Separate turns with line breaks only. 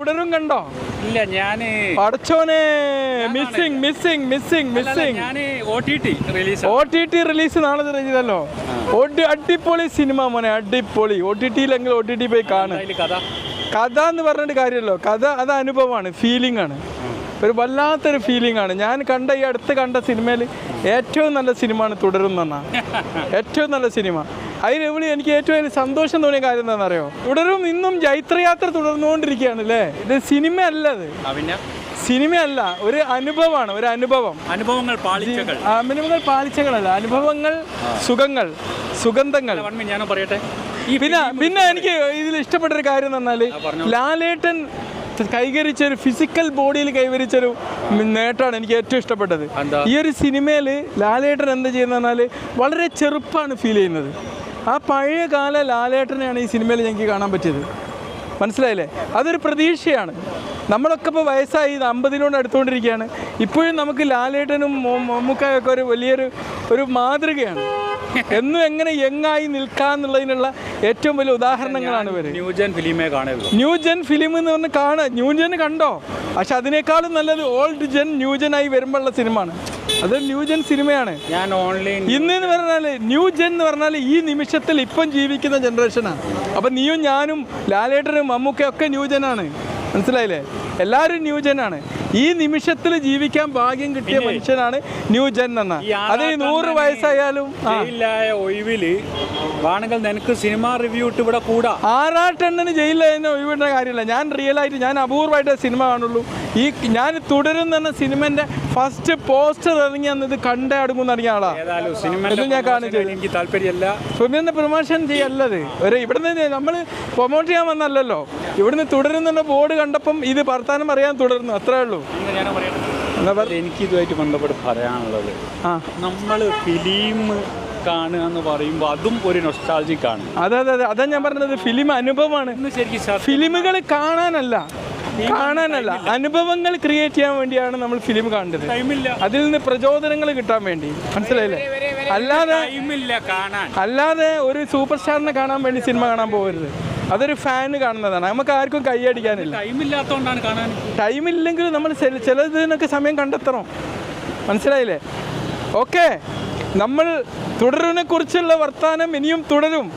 തുടരും കണ്ടോ?
ഇല്ല ഞാൻ
പഠിച്ചോനെ. Missing missing missing missing
O T T release
O T T release നാളെ ചെയ്തല്ലോ അടിപൊളി സിനിമ മോനെ അടിപൊളി. ഒ ടി ടിയിലെങ്കിൽ ഒ ടി ടി പോയി കാണും.
കഥ?
കഥ എന്ന് പറഞ്ഞിട്ട് കാര്യമല്ലോ കഥ അത് അനുഭവമാണ് ഫീലിംഗ് ആണ്. ഒരു വല്ലാത്തൊരു ഫീലിംഗ് ആണ്. ഞാൻ കണ്ട ഈ അടുത്ത് കണ്ട സിനിമയിൽ ഏറ്റവും നല്ല സിനിമയാണ് തുടരുന്ന ഏറ്റവും നല്ല സിനിമ അതിനെവിടെ എനിക്ക് ഏറ്റവും വലിയ സന്തോഷം തോന്നിയ കാര്യം എന്താണെന്നറിയോ? തുടരും ഇന്നും ജൈത്രയാത്ര തുടർന്നുകൊണ്ടിരിക്കുകയാണ് അല്ലേ? ഇത് സിനിമ അല്ല അത്
സിനിമ അല്ല
സിനിമയല്ല ഒരു അനുഭവമാണ് ഒരു അനുഭവം.
അനുഭവങ്ങൾ പാളിച്ചകൾ.
അനുഭവങ്ങൾ പാലിച്ചകളല്ല അനുഭവങ്ങൾ സുഖങ്ങൾ സുഗന്ധങ്ങൾ.
ഞാൻ പറയട്ടെ?
പിന്നെ പിന്നെ എനിക്ക് ഇതിൽ ഇഷ്ടപ്പെട്ട ഒരു കാര്യം എന്ന് പറഞ്ഞാൽ ലാലേട്ടൻ കൈകരിച്ച ഒരു ഫിസിക്കൽ ബോഡിയിൽ കൈവരിച്ചൊരു നേട്ടമാണ് എനിക്ക് ഏറ്റവും ഇഷ്ടപ്പെട്ടത്. ഈ ഒരു സിനിമയിൽ ലാലേട്ടൻ എന്താ ചെയ്യുന്നതെന്നാൽ വളരെ ചെറുപ്പാണ് ഫീൽ ചെയ്യുന്നത്. ആ പഴയ കാല ലാലേട്ടനെയാണ് ഈ സിനിമയിൽ ഞങ്ങൾക്ക് കാണാൻ പറ്റിയത്. മനസ്സിലായില്ലേ? അതൊരു പ്രതീക്ഷയാണ്. നമ്മളൊക്കെ ഇപ്പോൾ വയസ്സായി ഇത് അമ്പതിനോട് അടുത്തുകൊണ്ടിരിക്കുകയാണ്. ഇപ്പോഴും നമുക്ക് ലാലേട്ടനും മമ്മൂക്കായൊക്കെ ഒരു വലിയൊരു ഒരു മാതൃകയാണ്. എന്നും എങ്ങനെ യങ്ങായി നിൽക്കാന്നുള്ളതിനുള്ള ഏറ്റവും വലിയ ഉദാഹരണങ്ങളാണ് ഇവർ
ന്യൂജൻ ഫിലിമേ കാണുള്ളൂ
ന്യൂജൻ ഫിലിം എന്ന് പറഞ്ഞ് കാണുക ന്യൂജൻ കണ്ടോ? പക്ഷെ അതിനേക്കാളും നല്ലത് ഓൾഡ് ജെൻ ന്യൂ ജെൻ ആയി വരുമ്പോഴുള്ള സിനിമയാണ്. അത് ന്യൂ ജെൻ സിനിമയാണ്.
ഞാൻ ഓൺലൈൻ
ഇന്ന് എന്ന് പറഞ്ഞാൽ ന്യൂ ജെൻ എന്ന് പറഞ്ഞാൽ ഈ നിമിഷത്തിൽ ഇപ്പം ജീവിക്കുന്ന ജനറേഷനാണ് അപ്പം നീയും ഞാനും ലാലേട്ടനും മമ്മൂക്കയും ഒക്കെ ന്യൂ ജെനാണ് മനസ്സിലായില്ലേ? എല്ലാവരും ന്യൂ ജെനാണ് ഈ നിമിഷത്തിൽ ജീവിക്കാൻ ഭാഗ്യം കിട്ടിയ മനുഷ്യനാണ് ന്യൂ ജെൻ എന്ന. അത് നൂറ് വയസ്സായാലും
ഒഴിവിൽ ഒഴിവിൽ വേണമെങ്കിൽ നിനക്ക് സിനിമ റിവ്യൂ ഇട്ട് ഇവിടെ കൂടാ.
ആറാട്ടെണ്ണന് ജയിലിൽ ഒഴിവിടേണ്ട കാര്യമില്ല. ഞാൻ റിയൽ ആയിട്ട് ഞാൻ അപൂർവമായിട്ട് സിനിമ കാണുള്ളൂ. ഈ ഞാൻ തുടരും എന്ന സിനിമന്റെ ഫസ്റ്റ് പോസ്റ്റർ ഇറങ്ങി അന്ന് ഇത് കണ്ട അടുങ്ങുന്ന ഇറങ്ങിയ ആളാ ഞാൻ കാണിച്ചു
എനിക്ക് താല്പര്യമല്ല.
പ്രൊമോഷൻ ചെയ്യല്ലത്. ഒരു ഇവിടുന്ന് നമ്മൾ പ്രൊമോട്ട് ചെയ്യാൻ വന്നല്ലോ ഇവിടുന്ന് തുടരുന്ന ബോർഡ് കണ്ടപ്പം ഇത് വർത്താനം അറിയാൻ തുടരുന്നു അത്രേ ഉള്ളൂ.
എനിക്ക് ഇതുമായിട്ട് ബന്ധപ്പെട്ട് പറയാനുള്ളത്
ആ.
നമ്മൾ ഫിലിം കാണുക എന്ന് പറയുമ്പോൾ അതും ഒരു നൊസ്റ്റാൾജിക് ആണ്.
അതെ അതെ അതെ. അതാ ഞാൻ പറഞ്ഞത്. ഫിലിം അനുഭവമാണ്.
ശരിക്കും
ഫിലിമുകൾ കാണാനല്ല. കാണാനല്ല. അനുഭവങ്ങൾ ക്രിയേറ്റ് ചെയ്യാൻ വേണ്ടിയാണ് നമ്മൾ ഫിലിം
ടൈമില്ല
അതിൽ നിന്ന് പ്രചോദനങ്ങൾ കിട്ടാൻ വേണ്ടി. മനസ്സിലായില്ലേ? അല്ലാതെ അല്ലാതെ ഒരു സൂപ്പർ സ്റ്റാറിനെ കാണാൻ വേണ്ടി സിനിമ കാണാൻ പോകരുത്. അതൊരു ഫാന് കാണുന്നതാണ്. നമുക്ക് ആർക്കും കൈയടിക്കാനില്ല
ടൈമില്ലാത്തതുകൊണ്ടാണ് കാണാൻ.
ടൈമില്ലെങ്കിൽ നമ്മൾ ചില- ചിലതിനൊക്കെ സമയം കണ്ടെത്തണം. മനസ്സിലായില്ലേ? ഓക്കെ നമ്മൾ തുടരുവിനെ കുറിച്ചുള്ള വർത്തമാനം ഇനിയും തുടരും.